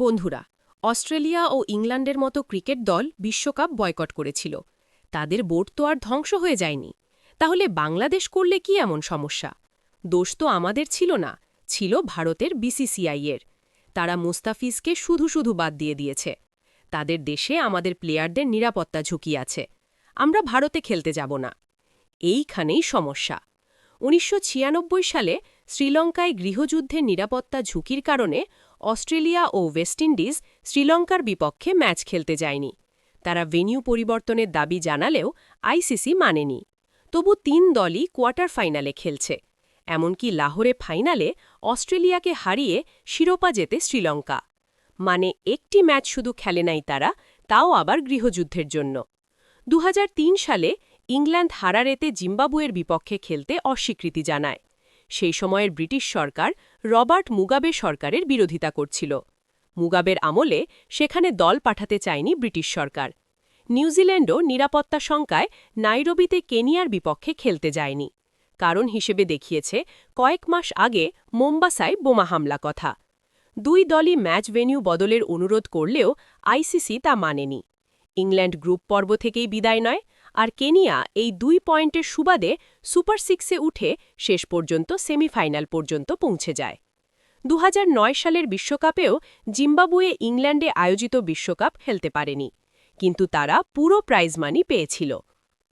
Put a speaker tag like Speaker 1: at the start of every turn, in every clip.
Speaker 1: বন্ধুরা, অস্ট্রেলিয়া ও ইংল্যান্ডের মতো ক্রিকেট দল বিশ্বকাপ বয়কট করেছিল। তাদের বোর্ড তো আর ধ্বংস হয়ে যায়নি। তাহলে বাংলাদেশ করলে কি এমন সমস্যা? দোষ তো আমাদের ছিল না, ছিল ভারতের বিসিসিআইয়ের তারা মুস্তাফিজকে শুধু শুধু বাদ দিয়ে দিয়েছে। তাদের দেশে আমাদের প্লেয়ারদের নিরাপত্তা ঝুঁকি আছে। আমরা ভারতে খেলতে যাব না। এইখানেই সমস্যা। উনিশশো ছিয়ানব্বই সালে শ্রীলঙ্কায় গৃহযুদ্ধের নিরাপত্তা ঝুঁকির কারণে অস্ট্রেলিয়া ও ওয়েস্ট ইন্ডিজ শ্রীলঙ্কার বিপক্ষে ম্যাচ খেলতে যায়নি। তারা ভেনিউ পরিবর্তনের দাবি জানালেও আইসিসি মানেনি। তবু তিন দলই কোয়ার্টার ফাইনালে খেলছে। এমনকি লাহোরে ফাইনালে অস্ট্রেলিয়াকে হারিয়ে শিরোপা জেতে শ্রীলঙ্কা। মানে একটি ম্যাচ শুধু খেলে নাই তারা, তাও আবার গৃহযুদ্ধের জন্য। দু হাজার তিন সালে ইংল্যান্ড হারারেতে জিম্বাবুয়ের বিপক্ষে খেলতে অস্বীকৃতি জানায়। সেই সময়ের ব্রিটিশ সরকার রবার্ট মুগাবে সরকারের বিরোধিতা করছিল। মুগাবের আমলে সেখানে দল পাঠাতে চায়নি ব্রিটিশ সরকার। নিউজিল্যান্ডও নিরাপত্তা শঙ্কায় নাইরোবিতে কেনিয়ার বিপক্ষে খেলতে যায়নি। কারণ হিসেবে দেখিয়েছে, কয়েক মাস আগে মোম্বাসায় বোমা হামলা কথা। দুই দলই ম্যাচ ভেন্যু বদলের অনুরোধ করলেও আইসিসি তা মানেনি। ইংল্যান্ড গ্রুপ পর্ব থেকেই বিদায় নয় আর কেনিয়া এই দুই পয়েন্টের সুবাদে সুপার সিক্সে উঠে শেষ পর্যন্ত সেমিফাইনাল পর্যন্ত পৌঁছে যায়। দু হাজার নয় সালের বিশ্বকাপেও জিম্বাবুয়ে ইংল্যান্ডে আয়োজিত বিশ্বকাপ খেলতে পারেনি, কিন্তু তারা পুরো প্রাইজ মানি পেয়েছিল।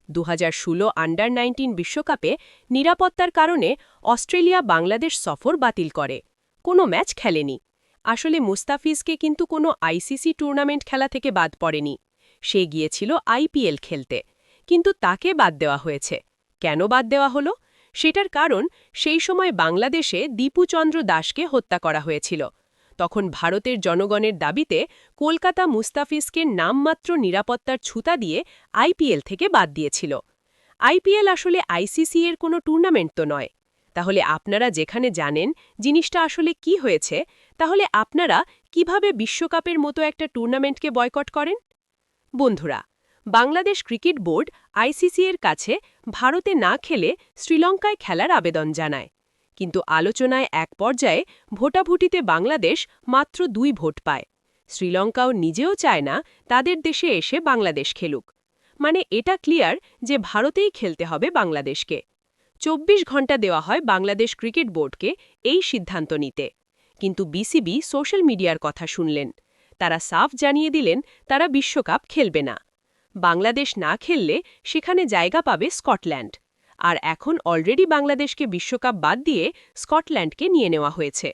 Speaker 1: দুহাজার ষোলো আন্ডার নাইনটিন বিশ্বকাপে নিরাপত্তার কারণে অস্ট্রেলিয়া বাংলাদেশ সফর বাতিল করে, কোনো ম্যাচ খেলেনি। আসলে মুস্তাফিজকে কিন্তু কোনো আইসিসি টুর্নামেন্ট খেলা থেকে বাদ পড়েনি, সে গিয়েছিল আইপিএল খেলতে। কিন্তু তাকে বাদ দেওয়া হয়েছে। কেন বাদ দেওয়া হলো? সেটার কারণ সেই সময় বাংলাদেশে দীপুচন্দ্র দাসকে হত্যা করা হয়েছিল। তখন ভারতের জনগণের দাবিতে কলকাতা মুস্তাফিজকে নামমাত্র নিরাপত্তার ছুতা দিয়ে আইপিএল থেকে বাদ দিয়েছিল। আইপিএল আসলে আইসিসি এর কোনো টুর্নামেন্ট তো নয়। তাহলে আপনারা যেখানে জানেন জিনিসটা আসলে কি হয়েছে, তাহলে আপনারা কীভাবে বিশ্বকাপের মতো একটা টুর্নামেন্টকে বয়কট করেন? বন্ধুরা বাংলাদেশ ক্রিকেট বোর্ড আইসিসি এর কাছে ভারতে না খেলে শ্রীলঙ্কায় খেলার আবেদন জানায়। কিন্তু আলোচনায় এক পর্যায়ে ভোটাভুটিতে বাংলাদেশ মাত্র দুই ভোট পায়। শ্রীলঙ্কাও নিজেও চায় না তাদের দেশে এসে বাংলাদেশ খেলুক। মানে এটা ক্লিয়ার যে ভারতেই খেলতে হবে বাংলাদেশকে। চব্বিশ ঘণ্টা দেওয়া হয় বাংলাদেশ ক্রিকেট বোর্ডকে এই সিদ্ধান্ত নিতে। কিন্তু বিসিবি সোশ্যাল মিডিয়ার কথা শুনলেন। তারা সাফ জানিয়ে দিলেন, তারা বিশ্বকাপ খেলবে না। বাংলাদেশ না খেললে সেখানে জায়গা পাবে স্কটল্যান্ড। আর এখন অলরেডি বাংলাদেশকে বিশ্বকাপ বাদ দিয়ে স্কটল্যান্ডকে নিয়ে নেওয়া হয়েছে।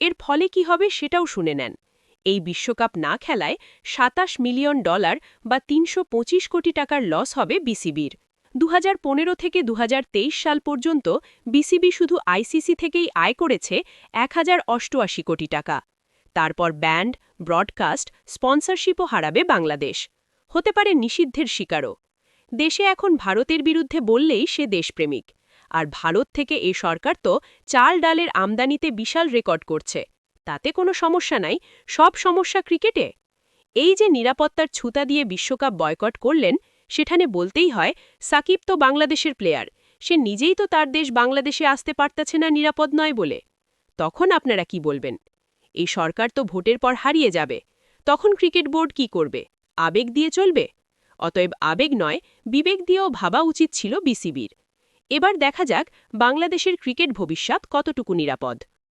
Speaker 1: এর ফলে কি হবে সেটাও শুনে নেন। এই বিশ্বকাপ না খেলায় সাতাশ মিলিয়ন ডলার বা তিনশো পঁচিশ কোটি টাকার লস হবে বিসিবির। দুহাজার পনেরো থেকে দুহাজার তেইশ সাল পর্যন্ত বিসিবি শুধু আইসিসি থেকেই আয় করেছে এক হাজার অষ্টআশি কোটি টাকা। তারপর ব্যান্ড, ব্রডকাস্ট, স্পন্সরশিপও হারাবে বাংলাদেশ। হতে পারে নিষিদ্ধের শিকারও দেশে এখন ভারতের বিরুদ্ধে বললেই সে দেশপ্রেমিক। আর ভারত থেকে এ সরকার তো চাল ডালের আমদানিতে বিশাল রেকর্ড করছে। তাতে কোনো সমস্যা নাই, সব সমস্যা ক্রিকেটে। এই যে নিরাপত্তার ছুতা দিয়ে বিশ্বকাপ বয়কট করলেন, সেখানে বলতেই হয়, সাকিব তো বাংলাদেশের প্লেয়ার, সে নিজেই তো তার দেশ বাংলাদেশে আসতে পারতাছে না নিরাপদ নয় বলে। তখন আপনারা কি বলবেন? এই সরকার তো ভোটের পর হারিয়ে যাবে, তখন ক্রিকেট বোর্ড কি করবে? আবেগ দিয়ে চলবে? অতএব আবেগ নয়, বিবেক দিয়েও ভাবা উচিত ছিল বিসিবির। এবার দেখা যাক বাংলাদেশের ক্রিকেট ভবিষ্যৎ কতটুকু নিরাপদ।